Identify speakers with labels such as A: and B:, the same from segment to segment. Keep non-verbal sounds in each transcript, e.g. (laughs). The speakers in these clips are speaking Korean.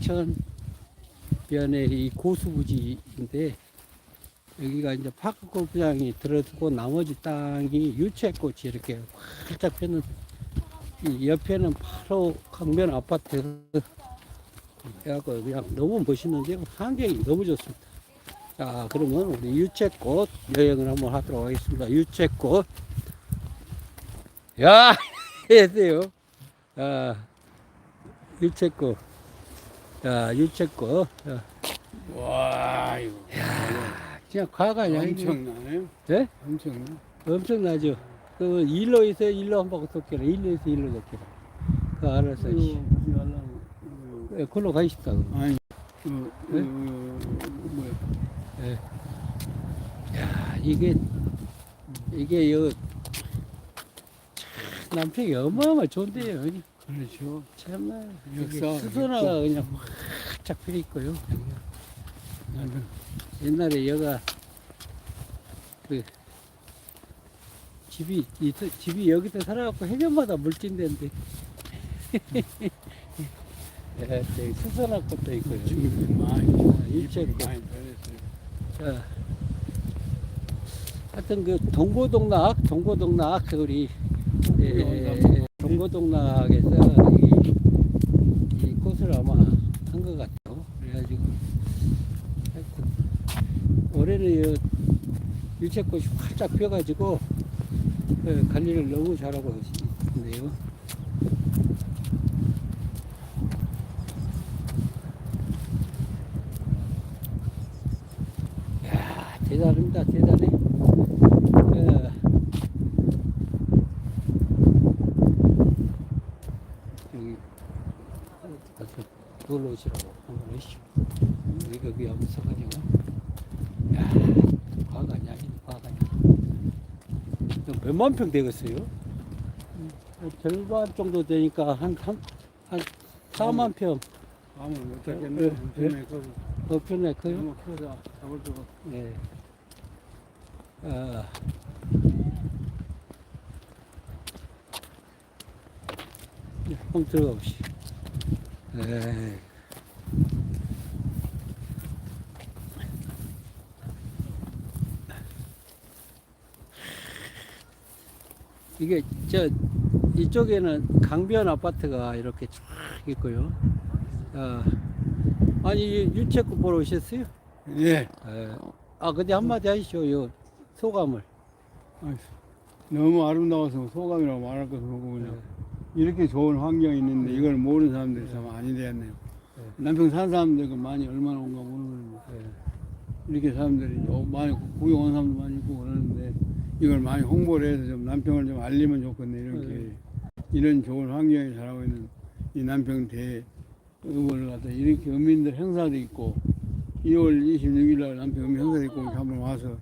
A: 천 변의 이 고수부지인데 여기가 이제 파크 골프장이 들어서고 나머지 땅이 유채꽃이 이렇게 활짝 이 옆에는 바로 강변 아파트 그래갖고 그냥 너무 멋있는데요 환경이 너무 좋습니다. 자 그러면 우리 유채꽃 여행을 한번 하도록 하겠습니다. 유채꽃. 야 (laughs) 해세요. 아 유채꽃 자 유채꽃 자,
B: 와 이거
A: 그냥 과가 아니야 이게.
B: 엄청나네요.
A: 네?
B: 엄청나.
A: 엄청나죠. 그 일로에서 일로 한 바퀴 쏠게라. 일로에서 일로 쏠게라. 그 알아서. 씨. 예, 그걸로 가십시다. 그럼.
B: 아니 그, 그,
A: 네?
B: 뭐야
A: 예. 야, 이게, 이게, 요, 참, 남편이 어마어마 좋은데요.
B: 그렇죠.
A: 참나.
B: 역사,
A: 수선화가
B: 역사.
A: 그냥 확쫙 피어 있고요.
B: 나는
A: 옛날에 여가, 그, 집이, 이, 집이 여기서 살아갖고 해변마다 물진대인데. 예, (laughs) 저기 수선화 꽃도 있고요.
B: 지금 많이
A: 일체꽃.
B: 많이 변했어요.
A: 자, 하여튼 그 동고동락, 동고동락 우리 예, 동고동락에서 이, 이 꽃을 아마 한 것 같아요. 그래가지고 올해는 이 유채꽃이 활짝 펴가지고 예, 관리를 너무 잘하고 있는데요. 야 대단합니다 대단해 어, 여기 가서 놀러 오시라고 한번 하시죠 여기 여기 한번 서가지고 야 과가 아니야 이 과가 아니야 이거 몇만 평 되겠어요? 한 절반 정도 되니까 한, 한, 한 4만 평
B: 아무 못
A: 예,
B: 잡겠네.
A: 예.
B: 엄청나게 커서
A: 더 편해 커요?
B: 너무 커서 잡을 수가.
A: 네. 아. 한번 들어가. 네. 이게 저 이쪽에는 강변 아파트가 이렇게 쫙 있고요. 아, 아니 유채꽃 보러 오셨어요?
B: 예.
A: 예. 아, 근데 한마디 하시죠, 요 소감을.
B: 아이씨, 너무 아름다워서 소감이라고 말할 것도 없고 그냥 이렇게 좋은 환경이 있는데 이걸 모르는 사람들이 참 많이 되었네요. 남평 산 사람들 그 많이 얼마나 온가 모르는데
A: 예.
B: 이렇게 사람들이 어, 많이 구경 온 사람도 많이 있고 그러는데 이걸 많이 홍보를 해서 좀 남평을 좀 알리면 좋겠네 이렇게
A: 네.
B: 이런 좋은 환경에 자라고 있는 이 남평 대 의원을 갖다 이렇게 어민들 행사도 있고 2월 26일 날 남평 어민 행사도 있고 한번 와서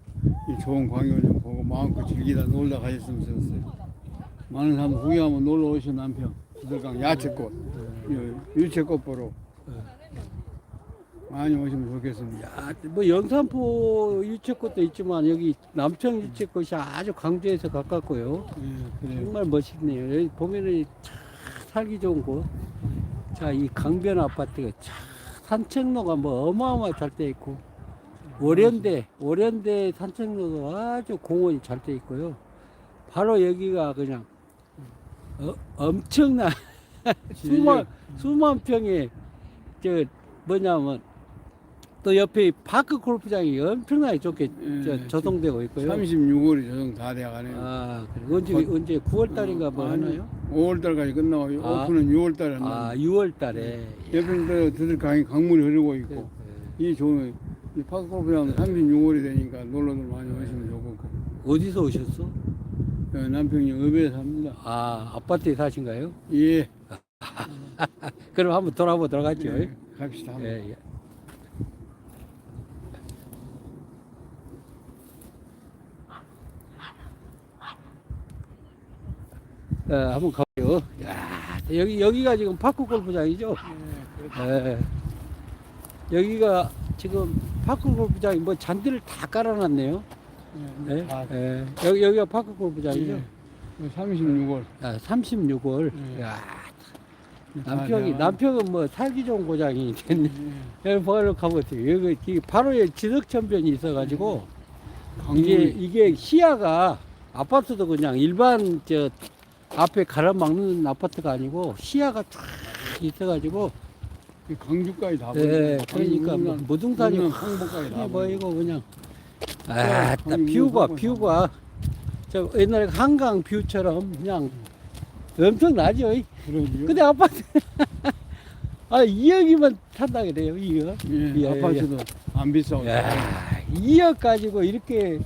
B: 이 좋은 광경을 좀 보고 마음껏 즐기다 놀다 가셨으면 좋겠어요. 많은 사람 구경하면 놀러 오신 남평 구들강 야채꽃 유- 유채꽃 보러 많이 오시면 좋겠습니다.
A: 야, 뭐 영산포 유채꽃도 있지만 여기 남평 유채꽃이 아주 강주에서 가깝고요.
B: 예, 그래요.
A: 정말 멋있네요. 여기 보면은 참 살기 좋은 곳. 자, 이 강변 아파트가 참 산책로가 뭐 어마어마하게 잘돼 있고 월연대, 월연대 산책로도 아주 공원이 잘 돼 있고요. 바로 여기가 그냥 어, 엄청난 (laughs) 수만 수만 평의 저 뭐냐면 또 옆에 파크 골프장이 엄청나게 좋게
B: 예,
A: 저, 조성되고 있고요.
B: 36월이 조정 다 돼가네요.
A: 아, 그래. 언제 언제 9월 달인가 뭐 하나요?
B: 5월 달까지 끝나고
A: 아.
B: 오픈은 6월 달에
A: 아,
B: 한다.
A: 6월 달에.
B: 옆에 드들 강이 강물이 흐르고
A: 그,
B: 있고
A: 그,
B: 이 좋은 이 파크골프장 36월이 되니까 놀러들 많이 오시면 좋고
A: 어디서 오셨어?
B: 어, 남편이 읍에 삽니다.
A: 아, 아파트에 사신가요?
B: 예, (laughs)
A: 그럼 한번 돌아보도록 하죠.
B: 예, 갑시다. 한번.
A: 예, 예. 어, 한번 가요. 야, 여기 여기가 지금 파크 골프장이죠?
B: 예, 그렇죠.
A: 예. 여기가 지금 파크 골프장이 뭐 잔디를 다 깔아놨네요.
B: 예,
A: 예,
B: 다,
A: 예. 여기 여기가 파크 골프장이죠?
B: 예, 36월.
A: 아, 36월.
B: 예.
A: 야, 남평이
B: 다
A: 남평은 뭐 살기 좋은 고장이 됐네. 여기 보러 가보세요. 여기 이 바로 여기 지덕천변이 있어가지고 이게 이게 시야가 아파트도 그냥 일반 저 앞에 가로막는 아파트가 아니고 시야가 쫙 있어가지고
B: 강주까지 다
A: 예,
B: 보이고,
A: 그러니까 뭐 무등산이
B: 항복까지
A: 다뭐
B: 보이고.
A: 이거 그냥 아따
B: 강릉
A: 뷰가. 뷰가 저 옛날에 한강 뷰처럼 그냥 엄청나죠. 근데 아파트 (laughs) 아 2억이면 탄다 그래요 2억.
B: 예,
A: 예,
B: 아파트도 안 비싸고.
A: 야 2억 가지고 이렇게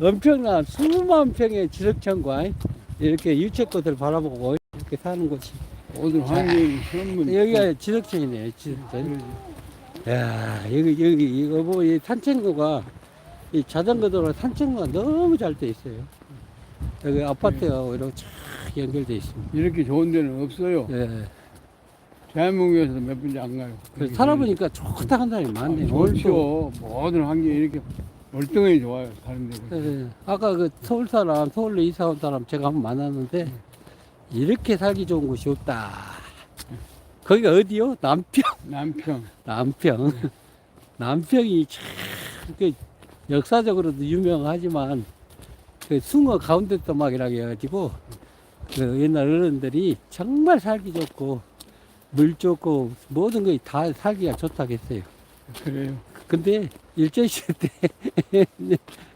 A: 엄청난 수만 평의 지석천과 이렇게 유채꽃을 바라보고 이렇게 사는 곳이
B: 오늘 환경이 전문.
A: 여기가 지석천이네요 지석천.
B: 그러지.
A: 야 여기 여기 이거 뭐이 산책로가 이 자전거 도로 산책로가 너무 잘 돼 있어요. 여기 아파트하고 이렇게 쫙 연결돼 있습니다.
B: 이렇게 좋은 데는 없어요.
A: 예.
B: 대한민국에서도 몇 군데 안 가요.
A: 그래서 살아보니까 좋다 한 사람이 많네. 오늘 또
B: 좋죠. 모든 환경이 이렇게 멀쩡히 좋아요. 다른 데.
A: 예, 아까 그 서울 사람, 서울로 이사 온 사람 제가 한번 만났는데 이렇게 살기 좋은 곳이 없다. 거기가 어디요? 남평.
B: 남평.
A: 남평. 남평이 참, 그 역사적으로도 유명하지만 그 숭어 가운데 떠막이라고 해가지고 그 옛날 어른들이 정말 살기 좋고 물 좋고 모든 것이 다 살기가 좋다고 했어요.
B: 그래요.
A: 근데 일제시대 (laughs) 때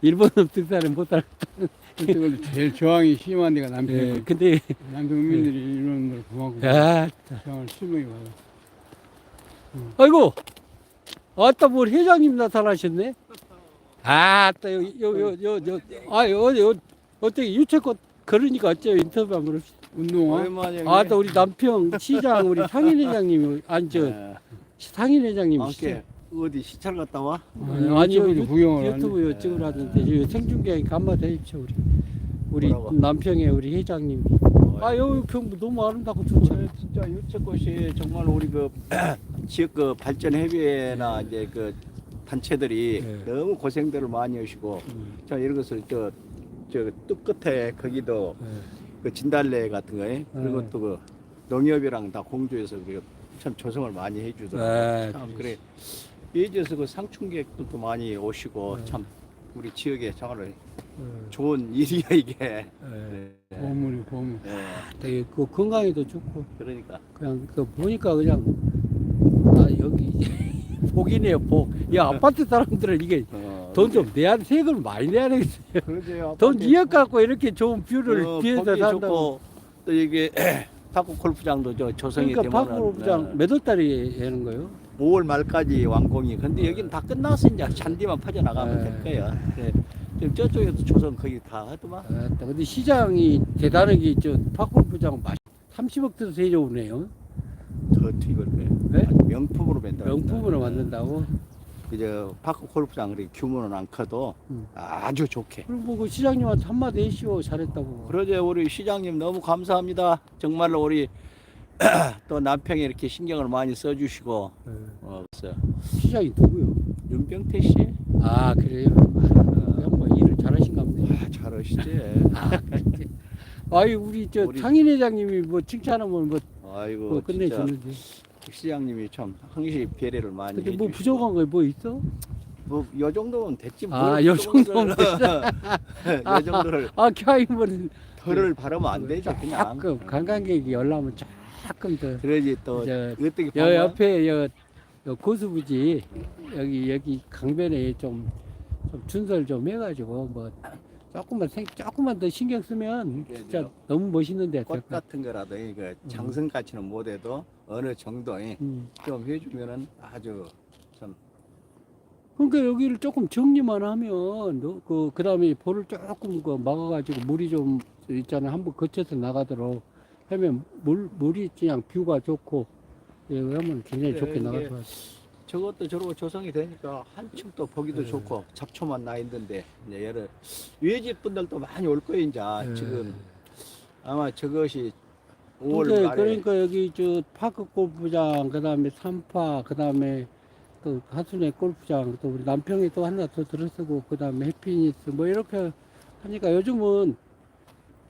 A: 일본 흡득사를 못할
B: 그때 제일 저항이 심한 데가 남평.
A: 예, 근데
B: 남평민들이 이런 걸 고맙고
A: 야,
B: 저항을 심하게 받아.
A: 아이고 아따 뭘 회장님 나타나셨네 아따 여기 요요요요 아요 요 어떻게 유채꽃 걸으니까 어째요 인터뷰 한번 합시다
B: 운동화.
A: 아따 우리 남평 시장 우리 상인 회장님이 아니 저
C: 네.
A: 상인 회장님
C: 함께 어디 시찰 갔다 와?
A: 아니 요
B: 유튜브도 구경을.
A: 유튜브 요 찍으라는데 요 생중계 한마디 해주십시오 우리 우리
C: 뭐라고?
A: 남평의 우리 회장님 아 여기 평 너무 아름답고 좋죠
C: 네, 진짜 유채꽃이 정말 우리 그 (clears throat) 지역 그 발전 협의회나 이제 그 단체들이
A: 네.
C: 너무 고생들을 많이 하시고
A: 음,
C: 자 이런 것을 저저뚝 끝에 거기도
A: 네.
C: 그 진달래 같은 거에 그리고
A: 네.
C: 또그 농협이랑 다 공조해서 그참 조성을 많이 해주더라고요.
A: 네,
C: 참 그래 예지에서 그 상충객들도 많이 오시고
A: 네.
C: 참 우리 지역에 정말
A: 네.
C: 좋은 (laughs) 일이야 이게.
B: 보물이 보물.
C: 네.
A: 되게 그 건강에도 좋고
C: 그러니까
A: 그냥 그 보니까 그냥 아 여기 복이네요 복. 이 아파트 사람들은 이게
C: 어,
A: 돈 좀 내야 세금 많이 내야 되겠어요.
C: 그러죠.
A: 돈 2억 갖고 이렇게 좋은 뷰를
C: 어,
A: 뒤에서
C: 거기
A: 산다고.
C: 좋고 또 이게 (clears throat) 파크 골프장도 저 조성이
A: 그러니까
C: 되면은
A: 파크부장 몇 월 달에 하는 거예요?
C: 5월 말까지 완공이. 근데 여기는 다 끝났어 이제 잔디만 퍼져 나가면
A: 네.
C: 될 거야. 네. 지금 저쪽에도 조성 거의 다 하더만.
A: 아, 근데 시장이 대단한 게저 파크부장 30억 들어서 해줘오네요.
C: 더 튀걸 거예요.
A: 네?
C: 명품으로 맨다.
A: 명품으로 만든다고.
C: 그저 파크 골프장 그렇게 규모는 안 커도
A: 음.
C: 아주 좋게.
A: 그리고 그 시장님한테 한마디 해시오 잘했다고.
C: 그러죠 우리 시장님 너무 감사합니다. 정말로 우리 (clears throat) 또 남평에 이렇게 신경을 많이 써주시고
A: 네.
C: 어, 그래서
A: 시장이 누구요?
C: 윤병태 씨
A: 아 그래요. 아, 뭐 일을 잘하신가 보네.
C: 아, 잘하시지. (laughs)
A: 아, 그렇지. 아이 우리 저
C: 우리-
A: 상인 회장님이 뭐 칭찬하면 뭐,
C: 아이고
A: 뭐
C: 진짜
A: 끝내주는데.
C: 시장님이 참 항시 배려를 많이
A: 근데
C: 해주시고.
A: 뭐 부족한 거뭐 있어?
C: 뭐 요 정도면 됐지 뭘
A: 아, 요 정도면
C: 거를- (laughs) 요 정도를.
A: 아 캬이면
C: 덜을 바르면 안 되죠 그냥.
A: 조금 관광객이 열나면 조금 더.
C: 그러지 또
A: 저,
C: 어떻게
A: 여
C: 보면
A: 옆에 여, 여 고수부지 여기 여기 강변에 좀, 좀 준설 좀 해가지고 뭐 조금만 생 조금만 더 신경 쓰면 진짜
C: 그래요.
A: 너무 멋있는데 될
C: 꽃. 같은 거라도 그 장성까지는 못해도 어느 정도에
A: 음.
C: 좀 해주면은 아주 참
A: 그러니까 여기를 조금 정리만 하면 너- 그 그다음에 볼을 조금 그 막아가지고 물이 좀 있잖아 한번 거쳐서 나가도록 하면 물 물이 그냥 뷰가 좋고 예, 하면 굉장히 좋게 나갈 것 같아.
C: 저것도 저러고 조성이 되니까 한층 또 보기도
A: 네.
C: 좋고 잡초만 나 있는데 이제 여러 외집 분들도 많이 올 거예요 이제
A: 네.
C: 지금 아마 저것이 5월
A: 근데
C: 말에
A: 그러니까 여기 저 파크 골프장 그다음에 삼파 그다음에 또 하순의 골프장 또 우리 남평에 또 하나 더 들어서고 그다음에 해피니스 뭐 이렇게 하니까 요즘은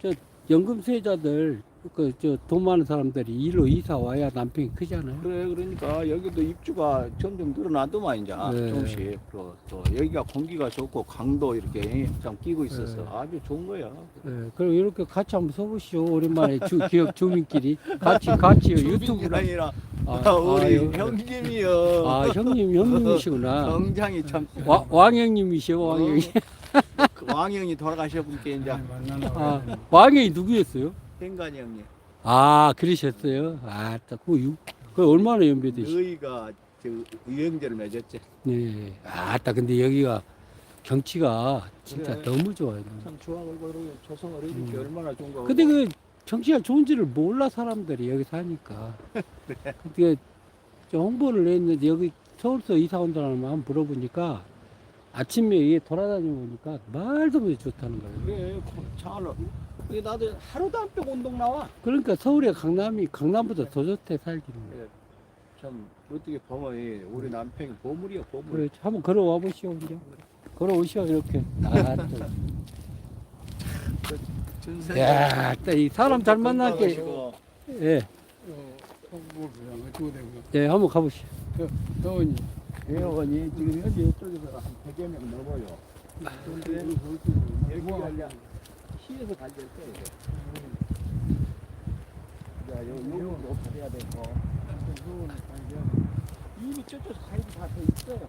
A: 저 연금 수혜자들 그저돈 많은 사람들이 일로 이사 와야 남편이 크잖아요.
C: 그래 그러니까 여기도 입주가 점점 늘어나더만 이제
A: 네.
C: 조금씩 또, 또 여기가 공기가 좋고 강도 이렇게 좀 끼고 있어서
A: 네.
C: 아주 좋은 거야.
A: 예, 그럼 이렇게 같이 한번 서보시오. 오랜만에 주, 기업 주민끼리 같이
C: 같이 (laughs)
A: 유튜브로.
C: 아니라
A: 아, (laughs)
C: 우리
A: 아, 요-
C: 형님이요.
A: 아 형님 형님이시구나. (laughs)
C: 굉장히 참
A: 와, 왕형님이시오 왕형이.
C: 그 왕형이 돌아가셔보니까 이제
B: 만나려고
A: 아 왕형이 누구였어요?
C: 행간이 형님.
A: 아 그러셨어요. 아딱 그, 유- 그 얼마나 연배되시?
C: 너희가 저 유형제를 맺었지.
A: 네. 아따 근데 여기가 경치가 진짜
C: 그래.
A: 너무 좋아요.
C: 참 좋아하고 그러고 조성을 이렇게
A: 음.
C: 얼마나 좋은 거.
A: 근데 그 경치가 좋은지를 몰라 사람들이 여기 사니까. (laughs) 근데 저 홍보를 했는데 여기 서울서 이사 온다는 말 한번 물어보니까 아침에 이게 돌아다녀 보니까 말도 못해 좋다는 거예요.
C: 그래 잘. 그게 나도 하루도 안 빼고 운동 나와.
A: 그러니까 서울의 강남이 강남보다 더 좋대 살기는.
C: 그래. 참 어떻게 보면 이 우리 남편이 보물이야 보물.
A: 그래 한번 걸어와 보시오 이제. 걸어오시오 이렇게. 아, 또.
C: 전세.
A: 야, 또 이 사람 잘 만나게. 예,
B: 그냥 되고
A: 예, 한번 가보시오.
B: 서원이
C: 대원이 지금 현재 이쪽에서 한 100여 명 넘어요. 근데 여기 가려 시에서 갈릴 때 이제. 야, 여기 요금도 없어야 되고. 이미 저쪽 사이드 다돼 있어요.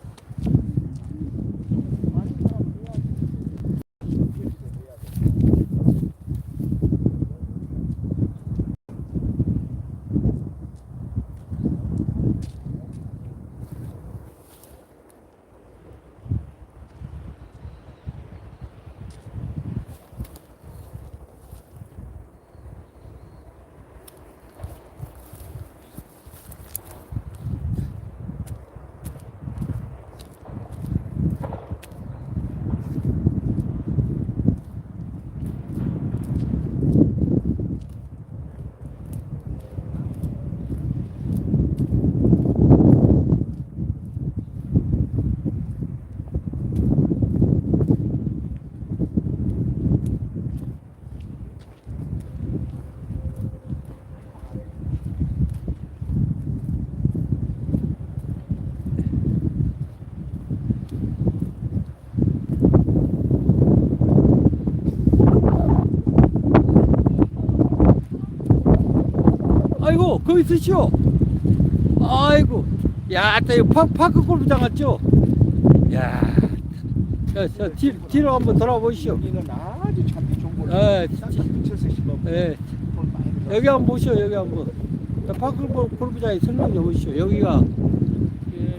A: 거기 있으시오. 아이고, 야, 또 파, 파크 골프장 같죠? 야, 자, 자, 뒤, 뒤로 한번 돌아보시오.
C: 여기는 아주 참기 좋은 곳.
A: 예,
C: 심어.
A: 예, 여기 한번 보시오, 여기 한번. 자, 파크 골- 골프장에 설명 좀 보시오. 여기가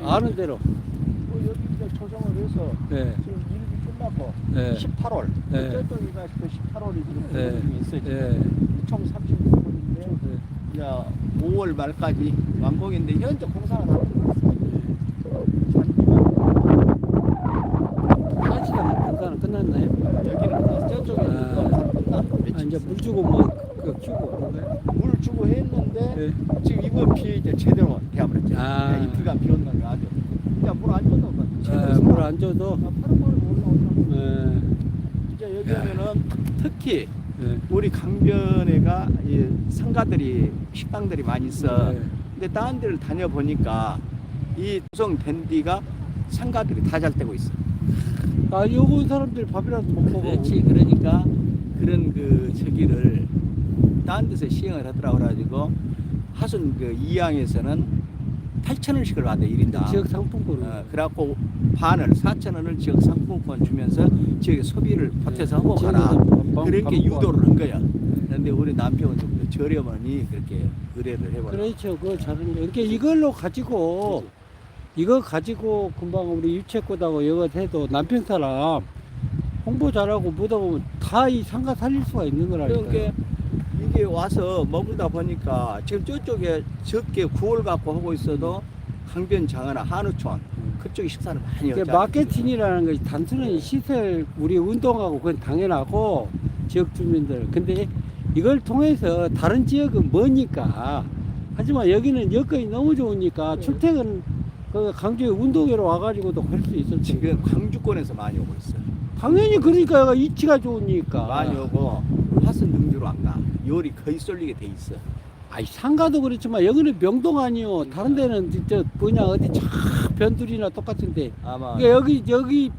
A: 아는 대로.
C: 뭐 여기 이제 조성을 해서
A: 예,
C: 지금 일이 끝나고
A: 예,
C: 18월
A: 네.
C: 저쪽이가 그 18월이 지금
A: 네.
C: 네. 있어요.
A: 예,
C: 총 36분인데
A: 예.
C: 이제 5월 말까지 완공인데 현재 공사는 하고
A: 한시간 공사는 끝났나요?
C: 여기는 저쪽에
A: 아. 아, 이제 물 주고 뭐, 그 키우고?
C: 물 주고 했는데
A: 예.
C: 지금 이번 비 이제 제대로 되어버렸죠.
A: 아.
C: 이틀간 비 온다는 거 아주. 물안 줘도 뭐 제대로
A: 아, 물안 줘도,
C: 파란 물이 올라오잖아.
A: 예,
C: 이제 여기 오면은 특히
A: 예.
C: 우리 강변에가 이 상가들이 식당들이 많이 있어.
A: 예.
C: 근데 다른 데를 다녀보니까 이 구성 댄디가 상가들이 다 잘 되고 있어.
A: 아, 여기 온 사람들 밥이라도 못 먹어.
C: 그렇지. 그러니까 그런 그 저기를 다른 데서 시행을 하더라고 그래가지고 하순 그 이항에서는 8천 원씩을 받아 1인당.
A: 지역 상품권.
C: 어, 그래갖고 반을 4천 원을 지역 상품권 주면서 지역의 소비를 보태서 하고 가라. 그렇게 유도를 한 거야. 그런데 우리 남편은 좀 저렴하니 그렇게 의뢰를 해봐라.
A: 그렇죠. 잘하는 거. 그러니까 이걸로 가지고 이거 가지고 금방 우리 유채꽃하고 이거 해도 남편 사람 홍보 잘하고 보다 보면 다 이 상가 살릴 수가 있는 거라니까.
C: 그러니까 이게 와서 머물다 보니까 지금 저쪽에 적게 구월 갖고 하고 있어도 강변 장하나 한우촌 그쪽에 식사를 많이 하죠.
A: 마케팅이라는 것이 단순히 시설 우리 운동하고 그건 당연하고 지역 주민들. 근데 이걸 통해서 다른 지역은 머니까 하지만 여기는 여건이 너무 좋으니까 출퇴근 그 강주에 운동회로 와가지고도 할 수 있을 텐데.
C: 지금 광주권에서 많이 오고 있어요.
A: 당연히 그러니까 이치가 좋으니까.
C: 많이 오고 화순 능주로 안 가. 열이 거의 쏠리게 돼 있어.
A: 아이 상가도 그렇지만 여기는 명동 아니요. 다른 데는 저 뭐냐 어디 차 변두리나 똑같은데.
C: 아마
A: 그러니까 여기 여기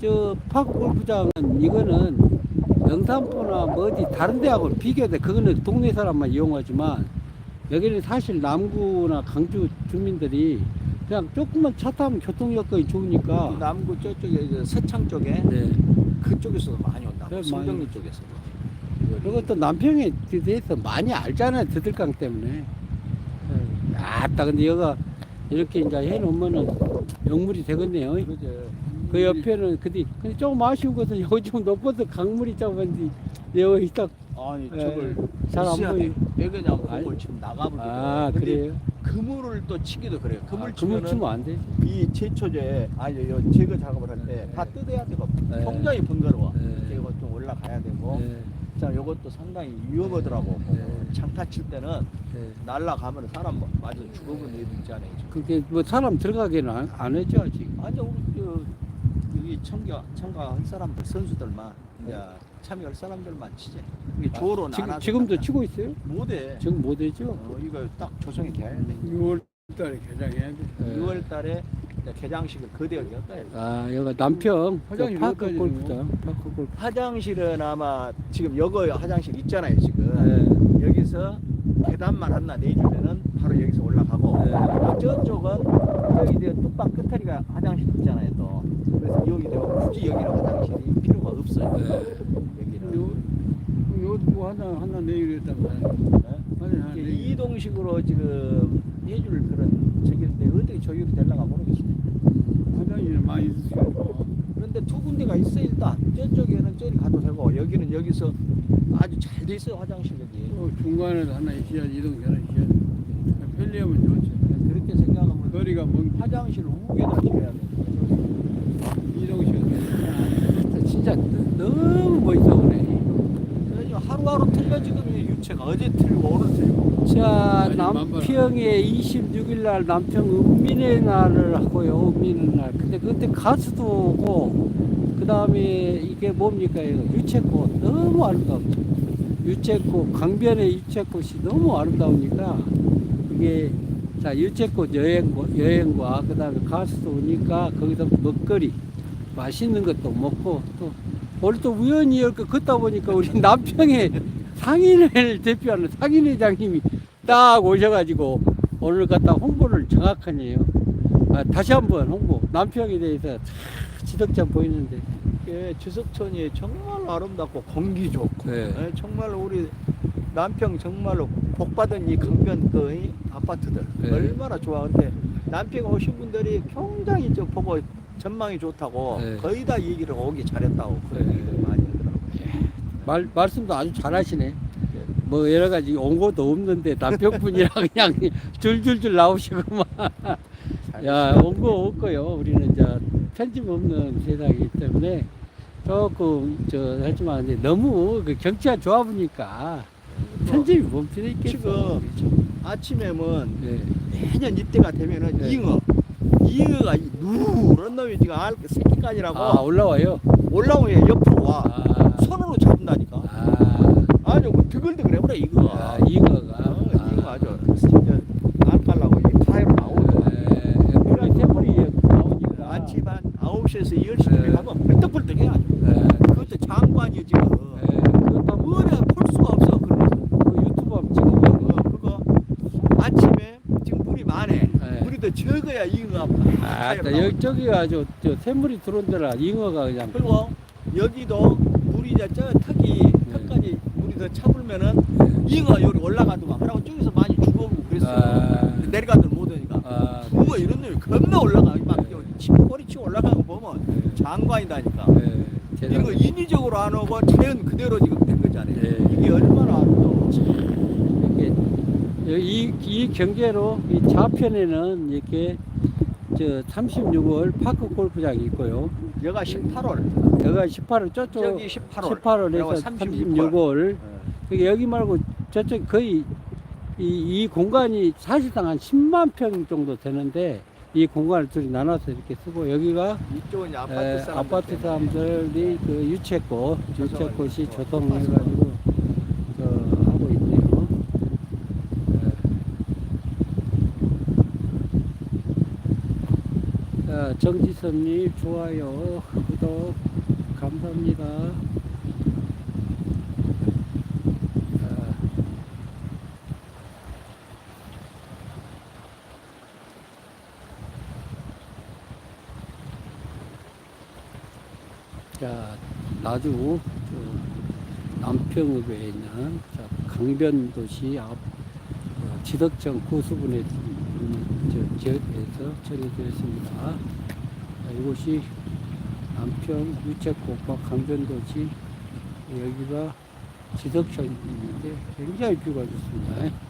A: 저 파크 골프장은 이거는 영산포나 뭐 어디 다른 데하고 비교돼. 그거는 동네 사람만 이용하지만 여기는 사실 남구나 강주 주민들이 그냥 조금만 차 타면 교통 여건이 좋으니까.
C: 남구 저쪽에 이제 서창 쪽에
A: 네.
C: 그쪽에서도 많이 온다.
A: 네,
C: 송정리
A: 많이.
C: 쪽에서.
A: 그리고 또 남평에 대해서 많이 알잖아요. 드들강 때문에. 아따, 근데 여가 이렇게 이제 해놓으면은 영물이 되겠네요.
C: 그죠.
A: 그 옆에는, 근데, 근데 조금 아쉬운 것은 여기 좀 높아서 강물이 작은데, 여기 딱,
C: 아니
A: 예,
C: 저걸
A: 잘안 보이-
C: 왜 그냥. 그걸 지금 나가버리고.
A: 아, 그래요?
C: 그물을 또 치기도 그래요. 그물
A: 아, 그물
C: 치면은
A: 치면 안 돼.
C: 이 제초제 아니 요 제거 작업을 할 때 다 뜯어야 되고
A: 네.
C: 굉장히 번거로워.
A: 네.
C: 이거 좀 올라가야 되고.
A: 네,
C: 자, 요것도 상당히 위험하더라고.
A: 네.
C: 창타 칠 때는
A: 네.
C: 날라가면 사람 맞아 죽어본 애도 있잖아요.
A: 그게 뭐 사람 들어가기는 안, 안 했죠, 아직.
C: 아니 우리 저 여기 참가 참가할 사람들 선수들만 이제 참여할 사람들만 치지. 이게 조로
A: 지금,
C: 나눠서
A: 지금도
C: 딱-
A: 치고 있어요?
C: 못해.
A: 지금 못 되죠?
C: 어, 이거 딱 조성이 돼야 돼.
B: 6월 달에 개장해야 돼.
A: 네.
C: 6월 달에 개장식을 거대하게 할까 요
A: 아, 여기가 남평
B: 화장실
A: 파크 골프장, 파크 골프.
C: 화장실은 아마 지금 여거 화장실 있잖아요 지금
A: 네.
C: 여기서 계단만 하나 내주면은 바로 여기서 올라가고
A: 네.
C: 저쪽은 여기 이제 뚝방 끝자리가 화장실 있잖아요 또 그래서 여기 되고 굳이 여기는 화장실이 필요가 없어요
A: 네.
C: 여기는
B: 요거 하나 하나 내기로 했단 말이야.
C: 네?
B: 하나 하나
C: 이게. 이동식으로 지금 해줄 그런 저기인데 어떻게 조율이 될라가 모르겠어요
B: 화장실은 많이 쓰시고.
C: 그런데 두 군데가 있어 일단 저쪽에는 저리 가도 되고 여기는 여기서 아주 잘 돼 있어요 화장실 여기
B: 또 중간에 하나 있어야지 이동 전에 있어야 돼. 편리하면 좋지.
C: 그렇게 생각하면
B: 거리가 먼
C: 화장실 우에다 지어야 돼.
A: 진짜 너무 멋있어 보네.
C: 그래서 하루하루 틀려 지금 이 유체가 어제 틀리고 오늘 틀리고.
A: 자, 남평에 26일 날 남평 은민의 날을 하고요. 은민의 날. 근데 그때 가수도 오고, 그 다음에 이게 뭡니까? 이거 유채꽃. 너무 아름답죠. 유채꽃, 강변의 유채꽃이 너무 아름다우니까, 이게, 자, 유채꽃 여행과, 여행과, 그 다음에 가수도 오니까, 거기서 먹거리, 맛있는 것도 먹고, 또, 오늘 또 우연히 이렇게 걷다 보니까 우리 (laughs) 남평에 상인회를 대표하는 상인회장님이 딱 오셔가지고 오늘 갖다 홍보를 정확하게 해요. 아, 다시 한번 홍보. 남평에 대해서 참 지덕장 보이는데.
C: 이게 주석촌이 정말 아름답고 공기 좋고
A: 네.
C: 예, 정말 우리 남평 정말로 복받은 이 강변 그이 아파트들
A: 네.
C: 얼마나 좋아. 근데 남평 오신 분들이 굉장히 저 보고 전망이 좋다고
A: 네.
C: 거의 다 얘기를 오기 잘했다고 그런
A: 네.
C: 얘기를 많이 하더라고요.
A: 말, 말씀도 아주 잘하시네. 뭐 여러 가지 온 것도 없는데 남평분이라 (laughs) 그냥 줄줄줄 나오시구만. 야, 온거 없고요. 우리는 이제 편집 없는 세상이기 때문에 조금 저 하지만 이제 너무 그 경치가 좋아 보니까 편집이 못 필요 있겠어.
C: 지금 아침에는
A: 네.
C: 매년 이때가 되면은
A: 네.
C: 잉어 잉어가 이 누런 놈이 지금 알 새끼까지라고?
A: 아 올라와요.
C: 올라오면 옆으로 와.
A: 아,
C: 손으로 잡는다니까.
A: 아,
C: 아주 그 드글드글해 버려 이거.
A: 아 이거
C: 아주 진짜 안 깔라고 이 파이로 나오고
A: 에, 우리 새물이 나오니까.
C: 아침 한 9시에서 10시쯤에
A: 네.
C: 가면 벌떡벌떡해 아주
A: 에,
C: 그것도 장관이요 지금
A: 에, 그것도 뭐
C: 뭐냐 볼 수가 없어 그러면서
A: 그 유튜브 한번 찍어보고.
C: 어, 그거 아침에 지금 물이 많네
A: 네.
C: 물 이더 적어야 잉어가.
A: 아. 여기 저기가 저, 저 새물이 들어온 데라 잉어가 그냥.
C: 그리고 여기도 물이 이제 저 턱이 턱까지 물이 더 차불면은 잉어 여기 올라가더만. 그러고 저기서 많이 죽어오고 그랬어
A: 아.
C: 내려가들 못하니까.
A: 아,
C: 붕어 이런 놈이 겁나 올라가. 막 침꼬리 치고 올라가는 거 보면 장관이다니까.
A: 네,
C: 이런 거 인위적으로 안 오고 자연 그대로 지금 된 거잖아요.
A: 네.
C: 이게 얼마나
A: 이게 이, 이 경계로 이 좌편에는 이렇게 저 36월 파크 골프장이 있고요.
C: 여가 18월.
A: 여기가 18월 저쪽
C: 저기 18월.
A: 18월에서 36월. 여기 말고 저쪽 거의 이, 이 공간이 사실상 한 10만 평 정도 되는데 이 공간을 둘이 나눠서 이렇게 쓰고 여기가
C: 이쪽은 이제 아파트
A: 에,
C: 사람
A: 아파트 사람들이 그 유채꽃, 유채꽃이 조성해가지고 저 하고 있네요. 에. 자, 정지선님 좋아요, 구독 감사합니다. 아, 자, 나주 저 남평읍에 있는 자, 강변도시 앞 어, 지덕정 저 지역에서 전해드렸습니다. 자, 이곳이 남평 유채꽃과 강변도시 여기가 지덕천인데 굉장히 뷰가 좋습니다.